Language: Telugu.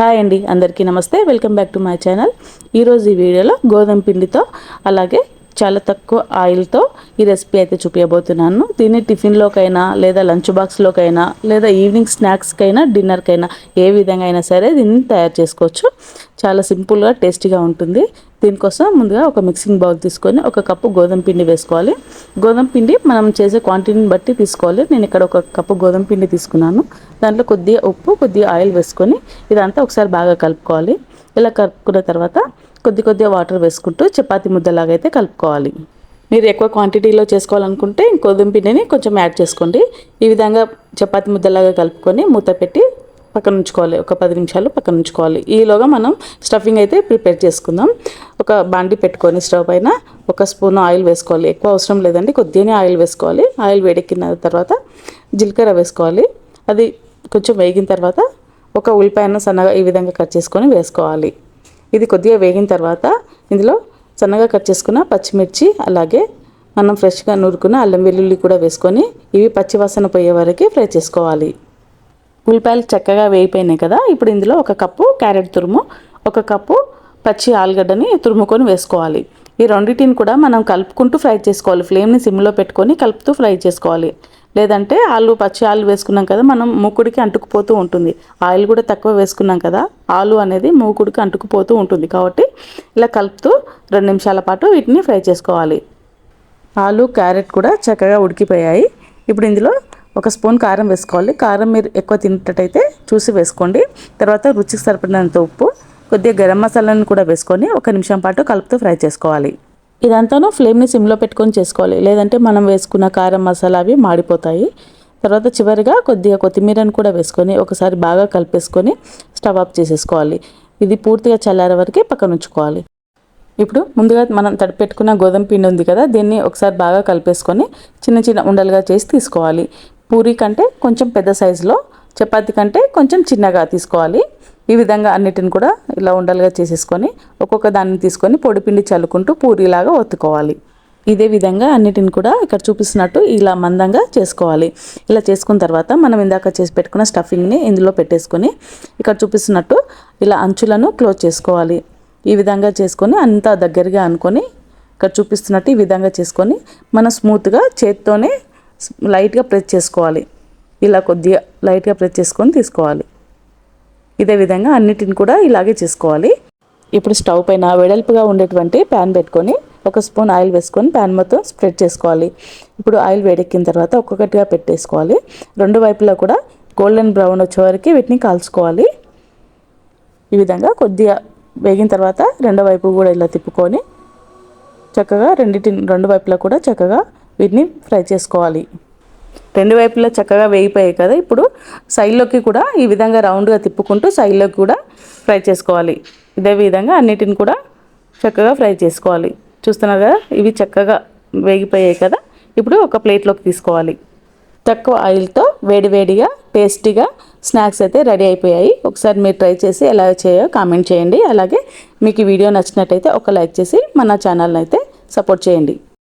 హాయ్ అండి అందరికీ నమస్తే. Welcome back to my channel. ఈరోజు ఈ వీడియోలో గోధుమ పిండితో అలాగే చాలా తక్కువ ఆయిల్తో ఈ రెసిపీ అయితే చూపించబోతున్నాను దీన్ని టిఫిన్లోకైనా లేదా లంచ్ బాక్స్లోకైనా లేదా ఈవినింగ్ స్నాక్స్కైనా డిన్నర్కైనా ఏ విధంగా అయినా సరే దీన్ని తయారు చేసుకోవచ్చు. చాలా సింపుల్గా టేస్టీగా ఉంటుంది. దీనికోసం ముందుగా ఒక మిక్సింగ్ బౌల్ తీసుకొని ఒక కప్పు గోధుమ పిండి వేసుకోవాలి. గోధుమ పిండి మనం చేసే క్వాంటిటీని బట్టి తీసుకోవాలి. నేను ఇక్కడ ఒక కప్పు గోధుమ పిండి తీసుకున్నాను. దాంట్లో కొద్దిగా ఉప్పు కొద్దిగా ఆయిల్ వేసుకొని ఇదంతా ఒకసారి బాగా కలుపుకోవాలి. ఇలా కలుపుకున్న తర్వాత కొద్ది కొద్దిగా వాటర్ వేసుకుంటూ చపాతి ముద్దలాగా అయితే కలుపుకోవాలి. మీరు ఎక్కువ క్వాంటిటీలో చేసుకోవాలనుకుంటే గోధుమ పిండిని కొంచెం యాడ్ చేసుకోండి. ఈ విధంగా చపాతి ముద్దలాగా కలుపుకొని మూత పెట్టి పక్కన ఉంచుకోవాలి. ఒక పది నిమిషాలు పక్కన ఉంచుకోవాలి. ఈలోగా మనం స్టఫింగ్ అయితే ప్రిపేర్ చేసుకుందాం. ఒక బాండి పెట్టుకొని స్టవ్ పైన ఒక స్పూన్ ఆయిల్ వేసుకోవాలి. ఎక్కువ అవసరం లేదండి. కొద్దిగానే ఆయిల్ వేసుకోవాలి. ఆయిల్ వేడెక్కిన తర్వాత జీలకర్ర వేసుకోవాలి. అది కొంచెం వేగిన తర్వాత ఒక ఉల్లిపాయను సన్నగా ఈ విధంగా కట్ చేసుకొని వేసుకోవాలి. ఇది కొద్దిగా వేగిన తర్వాత ఇందులో సన్నగా కట్ చేసుకున్న పచ్చిమిర్చి అలాగే మనం ఫ్రెష్గా నూరుకున్న అల్లం వెల్లుల్లి కూడా వేసుకొని ఇవి పచ్చివాసన పోయే వరకు ఫ్రై చేసుకోవాలి. ఉల్లిపాయలు చక్కగా వేయిపోయినాయి కదా ఇప్పుడు ఇందులో ఒక కప్పు క్యారెట్ తురుము ఒక కప్పు పచ్చి ఆలుగడ్డని తురుముకొని వేసుకోవాలి. ఈ రెండింటిని కూడా మనం కలుపుకుంటూ ఫ్రై చేసుకోవాలి. ఫ్లేమ్ని సిమ్లో పెట్టుకొని కలుపుతూ ఫ్రై చేసుకోవాలి. లేదంటే ఆలు పచ్చి ఆలు వేసుకున్నాం కదా మనం మూకుడికి అంటుకుపోతూ ఉంటుంది. ఆయిల్ కూడా తక్కువ వేసుకున్నాం కదా ఆలు అనేది మూకుడికి అంటుకుపోతూ ఉంటుంది. కాబట్టి ఇలా కలుపుతూ రెండు నిమిషాల పాటు వీటిని ఫ్రై చేసుకోవాలి. ఆలు క్యారెట్ కూడా చక్కగా ఉడికిపోయాయి. ఇప్పుడు ఇందులో ఒక స్పూన్ కారం వేసుకోవాలి. కారం మీరు ఎక్కువ తినేటట్టయితే చూసి వేసుకోండి. తర్వాత రుచికి సరిపడినంత ఉప్పు కొద్దిగా గరం మసాలాను కూడా వేసుకొని ఒక నిమిషం పాటు కలుపుతూ ఫ్రై చేసుకోవాలి. ఇదంతాను ఫ్లేమ్ని సిమ్లో పెట్టుకొని చేసుకోవాలి. లేదంటే మనం వేసుకున్న కారం మసాలా అవి మాడిపోతాయి. తర్వాత చివరిగా కొద్దిగా కొత్తిమీరను కూడా వేసుకొని ఒకసారి బాగా కలిపేసుకొని స్టవ్ ఆఫ్ చేసేసుకోవాలి. ఇది పూర్తిగా చల్లారే వరకే పక్కన ఉంచుకోవాలి. ఇప్పుడు ముందుగా మనం తడిపెట్టుకున్న గోధుమ పిండి ఉంది కదా దీన్ని ఒకసారి బాగా కలిపేసుకొని చిన్న చిన్న ఉండలుగా చేసి తీసుకోవాలి. పూరి కంటే కొంచెం పెద్ద సైజులో చపాతీ కంటే కొంచెం చిన్నగా తీసుకోవాలి. ఈ విధంగా అన్నిటిని కూడా ఇలా ఉండలుగా చేసేసుకొని ఒక్కొక్క దాన్ని తీసుకొని పొడిపిండి చల్లుకుంటూ పూరిలాగా ఒత్తుకోవాలి. ఇదే విధంగా అన్నిటిని కూడా ఇక్కడ చూపిస్తున్నట్టు ఇలా మందంగా చేసుకోవాలి. ఇలా చేసుకున్న తర్వాత మనం ఇందాక చేసి పెట్టుకున్న స్టఫింగ్ని ఇందులో పెట్టేసుకొని ఇక్కడ చూపిస్తున్నట్టు ఇలా అంచులను క్లోజ్ చేసుకోవాలి. ఈ విధంగా చేసుకొని అంతా దగ్గరగా అనుకొని ఇక్కడ చూపిస్తున్నట్టు ఈ విధంగా చేసుకొని మనం స్మూత్గా చేత్తోనే లైట్గా ప్రెస్ చేసుకోవాలి. ఇలా కొద్దిగా లైట్గా ప్రెస్ చేసుకొని తీసుకోవాలి. ఇదే విధంగా అన్నిటిని కూడా ఇలాగే చేసుకోవాలి. ఇప్పుడు స్టవ్ పైన వెడల్పుగా ఉండేటువంటి ప్యాన్ పెట్టుకొని ఒక స్పూన్ ఆయిల్ వేసుకొని ప్యాన్ మొత్తం స్ప్రెడ్ చేసుకోవాలి. ఇప్పుడు ఆయిల్ వేడెక్కిన తర్వాత ఒక్కొక్కటిగా పెట్టేసుకోవాలి. రెండు వైపులా కూడా గోల్డెన్ బ్రౌన్ వచ్చే వరకు వీటిని కాల్చుకోవాలి. ఈ విధంగా కొద్దిగా వేగిన తర్వాత రెండో వైపు కూడా ఇలా తిప్పుకొని చక్కగా రెండింటి రెండు వైపులా కూడా చక్కగా వీటిని ఫ్రై చేసుకోవాలి. రెండు వైపులా చక్కగా వేగిపోయాయి కదా ఇప్పుడు సైడ్లోకి కూడా ఈ విధంగా రౌండ్గా తిప్పుకుంటూ సైడ్లోకి కూడా ఫ్రై చేసుకోవాలి. ఇదే విధంగా అన్నిటిని కూడా చక్కగా ఫ్రై చేసుకోవాలి. చూస్తున్నారు కదా ఇవి చక్కగా వేగిపోయాయి కదా ఇప్పుడు ఒక ప్లేట్లోకి తీసుకోవాలి. తక్కువ ఆయిల్తో వేడివేడిగా టేస్టీగా స్నాక్స్ అయితే రెడీ అయిపోయాయి. ఒకసారి మీరు ట్రై చేసి ఎలా చేయో కామెంట్ చేయండి. అలాగే మీకు ఈ వీడియో నచ్చినట్టయితే ఒక లైక్ చేసి మన ఛానల్ని అయితే సపోర్ట్ చేయండి.